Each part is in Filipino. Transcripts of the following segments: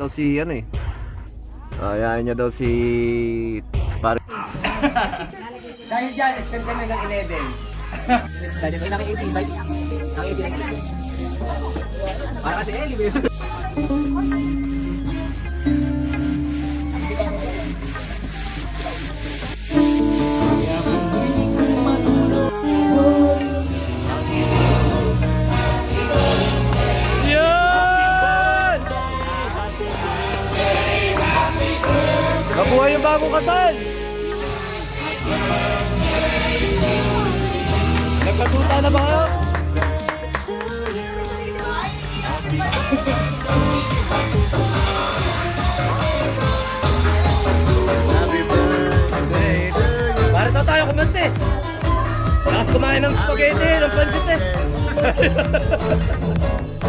daw si ano eh. Ayayin niya daw si pare. Dahil dyan, extend kami ng 11. Dahil may naki-18 bike. Naki-18 Para kasi Eli, bagong kasal! Nagkatuta na ba kayo? Para daw tayo kumante. Lakas kumain ng spaghetti, ng pansit eh.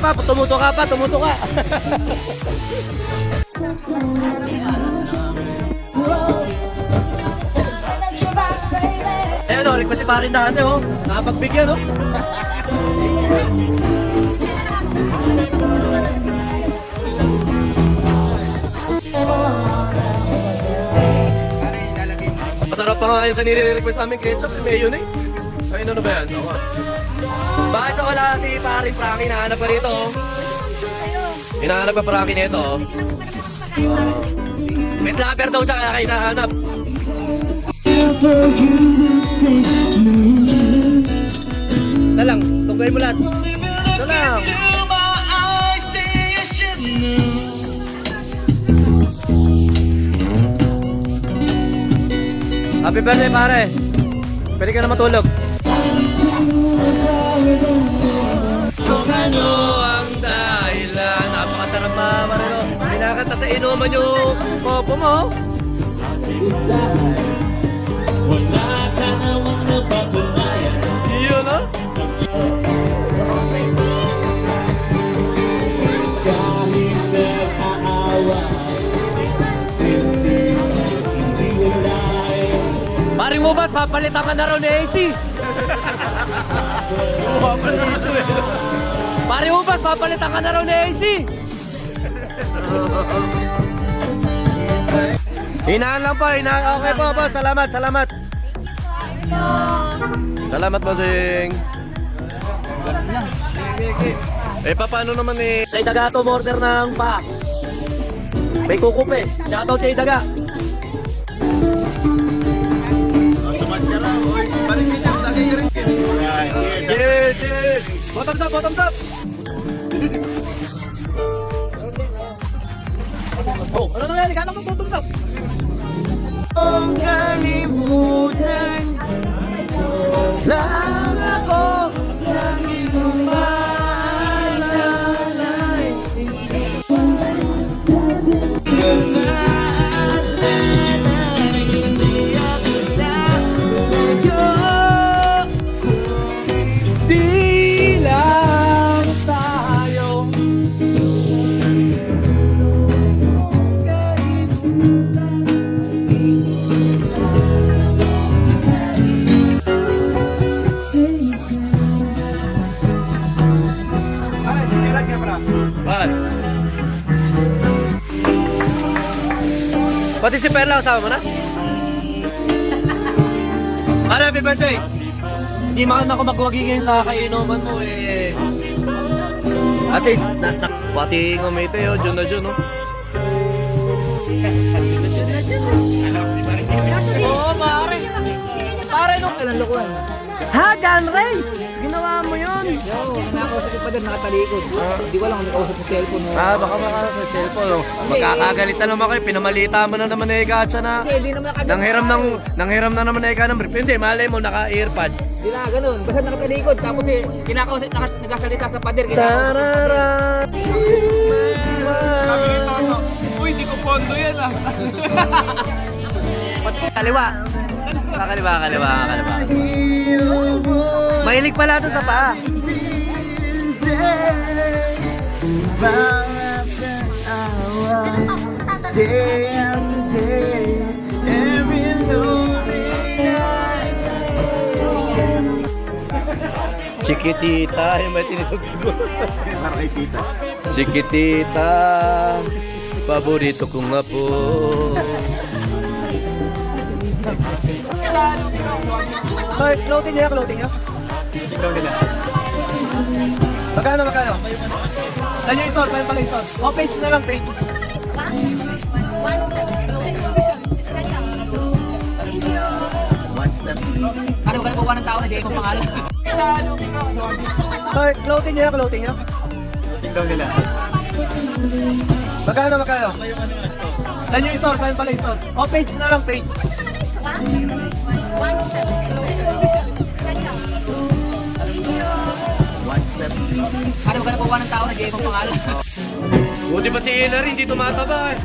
pa. Tumuto ka pa, tumuto ka. Ayun o, request si parin daan eh, oh. Nakapagbigyan, oh. Masarap pa nga yung sa nire-request sa amin ketchup, may mayonnaise. Ay, ano na ba yan? Ako. Bakit sa wala si paring Frankie, hinahanap pa rito. Hinahanap pa Frankie nito. Uh, may flapper daw siya kaya hinahanap. Isa lang, tugay mo lahat. Isa lang. Happy birthday pare. Pwede ka na matulog. Ano ang dahilan? Napakasarap pa Marino Pinakanta sa inuman yung kopo mo. Yun oh Paring mo ba, papalitan ka na raw ni AC? Paring mo ba, papalitan ka na raw ni AC? Hinaan lang po, hinaan. Okay po, boss. Salamat, salamat. Salamat, bossing. Eh, pa, paano naman eh? Kay Daga to, order ng pa. May kukupe. Shoutout kay Daga. Bottoms up, bottoms up. Oh, ano nangyari? Kala ko bottoms up. Ang kalimutan Pati si Perla kasama mo na? Ano, happy birthday! Hindi man ako magwagi ngayon sa kainuman mo eh. At least, na, na, pati ngumite oh, dyan na dyan oh. Oo, pare. Pare, no? Alam lokohan. Ha, John Ray! Ginawa mo yun! Yo, nakausap ko pa din, nakatalikod. Hindi ko lang kung nakausap sa cellphone mo. Ah, baka maka sa cellphone oh. Magkakagalit na naman kayo, pinamalita mo na naman eh Gatsa na. Hindi, hindi naman nakagano. Nanghiram ng nanghiram na naman eh ka ng brief. Hindi, malay mo naka-earpod. Hindi na, ganun. Basta nakatalikod. Tapos eh, kinakausap, nakas, nagkasalita sa pader. Kinakausap sa pader. Tararan. Sabi ni Toto, uy, di ko pondo yan ah. Kaliwa. Kakaliwa, kaliwa, kaliwa. Mahilig pala ito sa paa. Day after day, every lonely night. Chiquitita, yung may tinitugtog Para kay tita. Chiquitita, paborito Hoy, floating niya, floating niya. Ikaw nila. Magkano, magkano? Saan yung store? Saan pala yung store? O, page na lang, page. One step. Ano ba gawa ng tao na di ko pangalan? Hoy, floating niya, floating niya. Ikaw nila. Magkano, magkano? Saan yung store? Saan pala yung store? O, page na lang, page. Na ko pangalan? Buti pa si Hillary, hindi tumataba eh.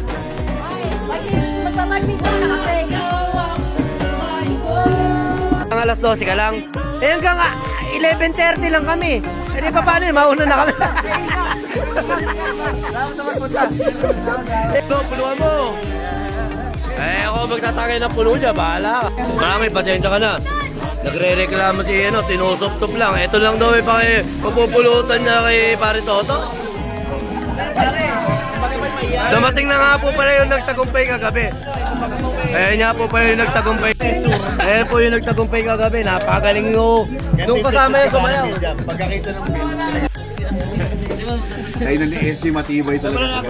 Ang alas 12 ka lang. Eh hanggang ah, 11.30 lang kami. Eh di pa paano yun? Mauna na kami. Ito, puluhan mo. Eh ako magtatagay ng puno niya, bahala ka. Mami, pasensya ka na. Nagre-reklamo si ano, tinusop-top lang. Ito lang daw eh, paki, papupulutan niya kay pare Toto. Dumating na nga po pala yung nagtagumpay kagabi. Eh nga po pala yung nagtagumpay. Eh po yung nagtagumpay kagabi. Napagaling nyo. Nung kasama yung sumayaw. Pagkakita ng bill. Tayo na ni SC matibay talaga.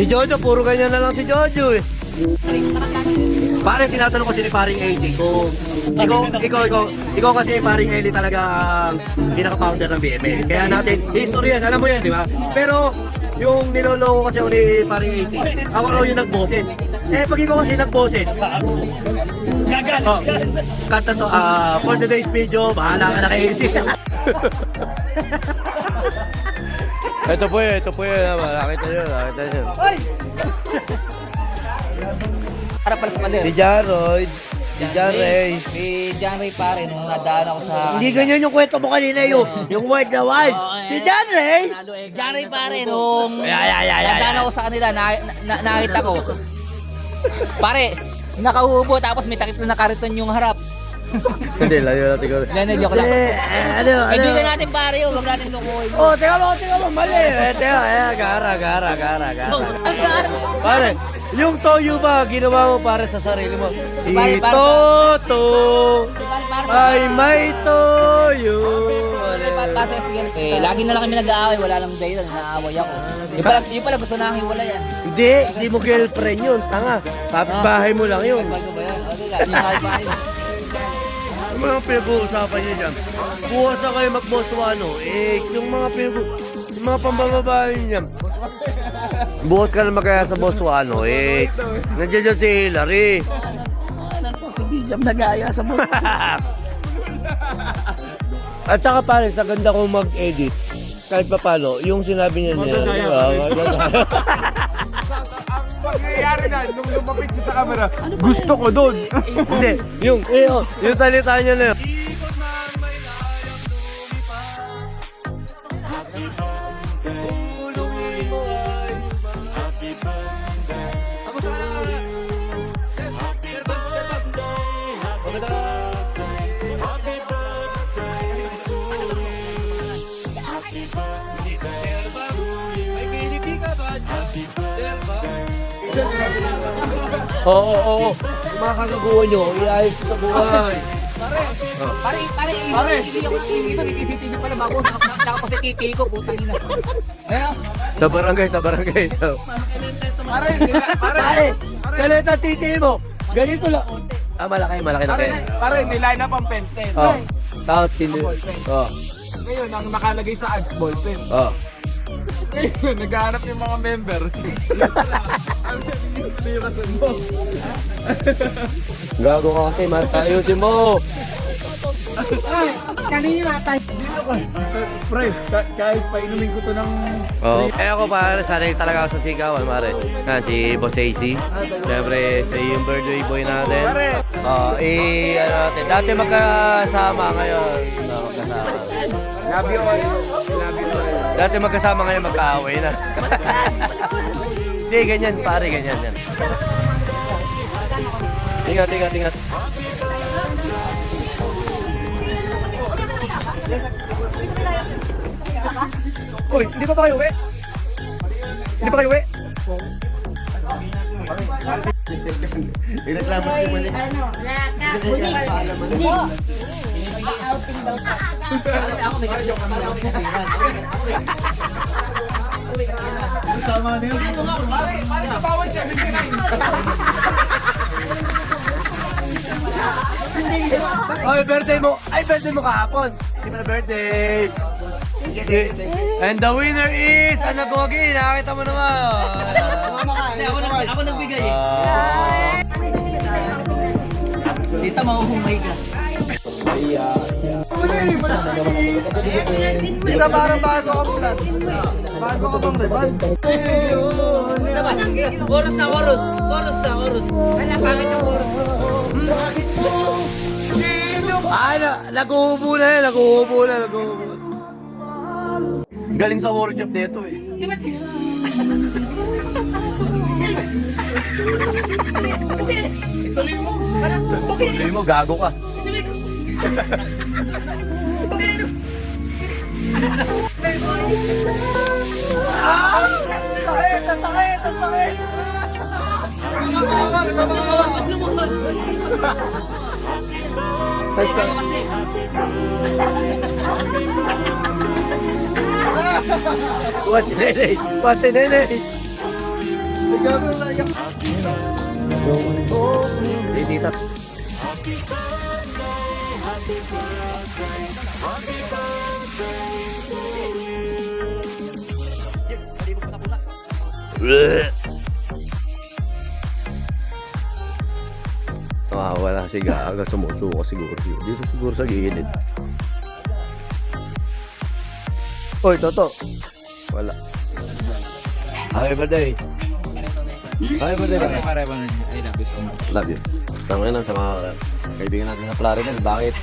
Si Jojo, puro ganyan na lang si Jojo eh. Pare, tinatanong ko si paring AC kung ikaw, ikaw, ikaw, ikaw kasi paring Eli talaga ang pinaka-founder ng BMX. Kaya natin, history yan, alam mo yan, di ba? Pero, yung niloloko kasi ako ni paring AC, ako raw yung nagboses. Eh, pag ikaw kasi nagboses, oh, kanta to, ah, for today's video, bahala ka na kay AC. ito po yun, ito po yun, nakita nyo, nakita nyo. Para pala sa pader. Si Jaroid, si Jaray. Si John Ray pare, nung nadaan ako sa... Hindi ganyan yung kwento mo kanina yung, yung word na word. Si John Ray. John Ray pare, nung Ay, ay, ay, ay, nadaan ay. ako sa kanila, na, na, nakita ko. Pare, nakauubo tapos may takip na nakariton yung harap. Hindi, layo natin ko. Hindi, joke lang. Eh, ano, ano? Kaibigan natin pare yun, huwag natin lukuhin. Oh, teka mo, teka mo, mali. Eh, teka, eh, gara, gara, gara, gara. Pare, yung toyo ba, ginawa mo para sa sarili mo? Pare, pare, ay may toyo. Eh, lagi na lang kami nag-aaway, wala nang dahilan, naaway ako. Yung pala, yung pala gusto na hiwala yan. Hindi, hindi mo girlfriend yun, tanga. Kapitbahay mo lang yun. Bago ba yan? O, di lang, kalbahay. Yung mga pinag-uusapan niyo dyan, bukas na kayo mag-Botswano, eh, yung mga pinag yung mga pambababae niya, bukas ka na magkaya sa Botswano, eh, nandiyan dyan si Hillary. Si Bijam nag-aaya sa buhay. At saka pare, sa ganda kong mag-edit, kahit pa paano, yung sinabi niya niya, magagaya. Pangyayari na, nung lumapit siya sa camera, gusto ko doon. Hindi, yung, eh, oh, yung salita niya na yun. Oo, oo, oo. Yung mga kagaguhan nyo, iayos sa buhay. Pare, pare, pare. Ito, may CCTV pala bago. Nakaposititi ko, putang ina. Ayun, Sa barangay, sa barangay. Pare, Pare, salita titi mo. Ganito lang. Ah, malaki, malaki na pare, pen. pare, niline up ang pen pen. Oh. Tapos sino? Oh. Ngayon, ang nakalagay sa ads ball pen. Oh. Ngayon, naghahanap yung mga member. Ano yung kasundo? Gago ka kasi, mas ayusin mo. Kanina tayo. Pre, ka- kahit painumin ko to ng... Oo. Eh ako pare, sanay talaga ako sa sigawan, pare. Yan, si Boss AC. Siyempre, sa yung birthday boy natin. Oo, eh, ano natin. Dati magkasama ngayon. No, magkasama. Love you all. Dati magkasama ngayon, magkaaway na. Hindi, ganyan, pare, ganyan yan. Ingat, ingat, ingat. Uy, hindi pa ba kayo uwi? Hindi pa kayo uwi? Ireklamo si Mali. Ano, laka, huli. Huli. Outing daw sa. Ako may kanya kami lang kaibigan. Tama na yun. Oy, birthday mo. Ay, birthday mo kahapon. Happy birthday. And the winner is, ano, Gogi, nakakita mo naman. Ako, nag, ako nagbigay. Dito mahuhumay ka. Tita, parang bago ka plan. Bago ka bang riban? Chorus na, chorus. Chorus na, chorus. Wala, pangit yung chorus. Ay, na, nag-uubo na yan, nag-uubo na, nag-uubo. Galing sa workshop nito eh. Tuloy mo, gago ka. What's si Nene? What's si Nene? Di tita. Ah, wala si Gaga. Sumusuko siguro. Dito siguro sa gilid. Hoy, Toto. Wala. Happy birthday. Happy birthday. Pare ba I love you so much. Love you. Tama lang sa mga kaibigan natin sa Florida. Bakit?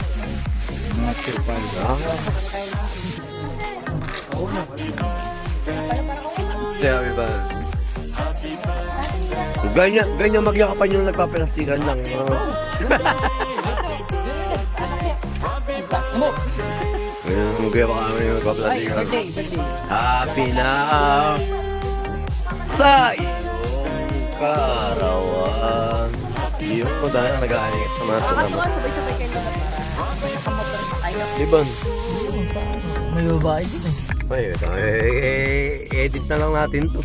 Mga pa. Ah. Sabi ba? Ganyan, ganyan magyakapan yung nagpapalastikan lang. Mo. Ganyan, magyakapan kami yung Ay, nagpapalastikan. birthday, birthday. Happy na sa iyong karawan. Yung ko dahil nag-aaning sa mga Baka tama. sabay-sabay kayo na para nakamotor na kayo. Liban. May babae din eh. Ay, ito, eh, eh, edit na lang natin to.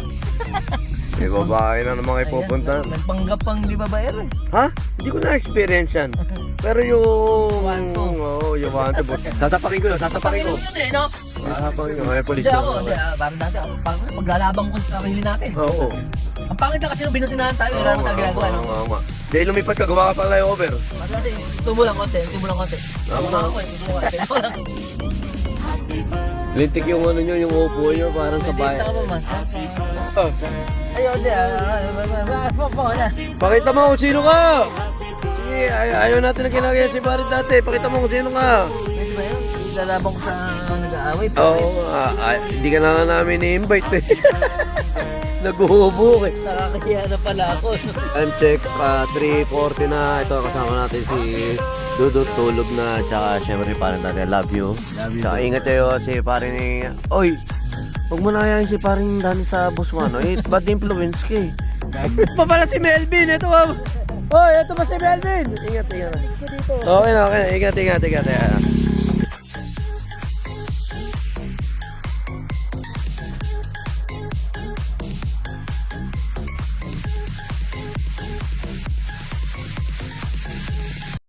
May babae na naman kayo pupunta. Nagpanggap pang di babae. Ha? Hindi ko na-experience yan. Pero yung... Two. Oo, yung one, two. but Tatapakin ko yun, tatapakin ko. Yun eh, no? Tatapakin ko. Ay, polis Hindi na. ako, hindi, ah, parang dati ako, paglalabang ko sa sarili natin. Oo. Ang pangit na kasi nung binusinahan tayo, wala naman tayo ginagawa, no? Oo, nga. Dahil lumipat ka, gumawa ka pa layover. Mas dati, tubo lang konti, tubo lang konti. Tama. Tubo ako eh, tubo lang konti. Tubo lang. Lintik yung ano nyo, yung upo nyo, parang sa bayan. ka pa man. Oh. Ayun, hindi, ah, ah, ah, ah, na. Pakita mo kung sino ka! Sige, ay ayaw natin na ginagaya si Barit dati. Pakita mo kung sino ka. Pwede ba yun? Lalabang ko sa nag-aaway. Oo, ah, hindi ka na nga namin ni-invite eh. Naghuhubok eh. Nakakahiya na pala ako. Time check, ah, 3.40 na. Ito, kasama natin si Dudut tulog na. Tsaka syempre parang natin, love you. Love you. Tsaka ingat kayo si parin ni... Oy! Huwag mo na ayayin si paring Dani sa boss mo, ano? Eh, bad influence ka eh. Pa pala si Melvin, ito ba? Oy, ito ba si Melvin? Ingat, ingat. Okay na, okay na. Ingat, ingat, ingat. ingat.